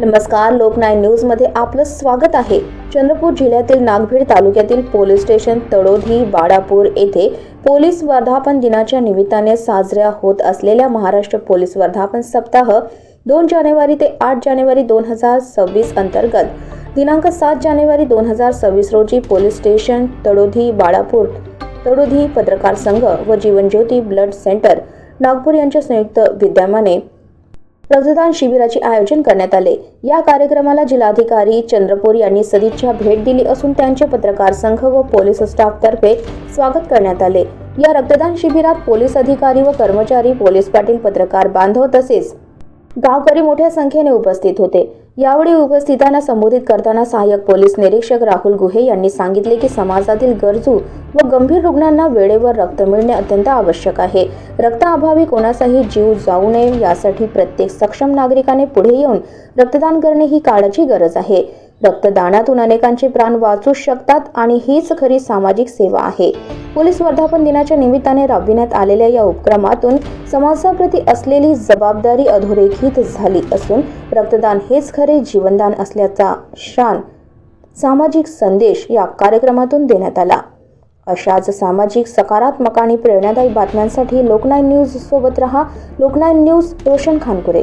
नमस्कार लोकनाय न्यूजमध्ये आपलं स्वागत आहे. चंद्रपूर जिल्ह्यातील नागभीड तालुक्यातील पोलीस स्टेशन तडोधी बाळापूर येथे पोलीस वर्धापन दिनाच्या निमित्ताने साजऱ्या होत असलेल्या महाराष्ट्र पोलीस वर्धापन सप्ताह दोन जानेवारी ते आठ जानेवारी दोन हजार सव्वीस अंतर्गत. दिनांक सात जानेवारी दोन हजार सव्वीस रोजी पोलीस स्टेशन तडोधी बाळापूर तडोधी पत्रकार संघ व जीवनज्योती ब्लड सेंटर नागपूर यांच्या संयुक्त विद्यमाने रक्तदान शिबिराचे आयोजन करण्यात आले. या कार्यक्रमाला जिल्हाधिकारी चंद्रपूर यांनी सदिच्छा भेट दिली असून त्यांचे पत्रकार संघ व पोलीस स्टाफतर्फे स्वागत करण्यात आले. या रक्तदान शिबिरात पोलीस अधिकारी व कर्मचारी पोलीस पाटील पत्रकार बांधव तसेच गावकरी मोठ्या संख्येने उपस्थित होते. यावेळी उपस्थितांना संबोधित करताना सहाय्यक पोलीस निरीक्षक राहुल गुहे यांनी सांगितले की समाजातील गरजू व गंभीर रुग्णांना वेळेवर रक्त मिळणे अत्यंत आवश्यक आहे. रक्ताअभावी कोणाचाही जीव जाऊ नये यासाठी प्रत्येक सक्षम नागरिकाने पुढे येऊन रक्तदान करणे ही काळाची गरज आहे. रक्तदानातून अनेकांचे प्राण वाचू शकतात आणि हीच खरी सामाजिक सेवा आहे. पोलीस वर्धापन दिनाच्या निमित्ताने राबविण्यात आलेल्या या उपक्रमातून समाजाप्रती असलेली जबाबदारी अधोरेखित झाली असून रक्तदान हेच खरे जीवनदान असल्याचा शान सामाजिक संदेश या कार्यक्रमातून देण्यात आला. अशाच सामाजिक सकारात्मक आणि प्रेरणादायी बातम्यांसाठी लोकनाय न्यूज सोबत रहा. लोकनाय न्यूज रोशन खानपुरे.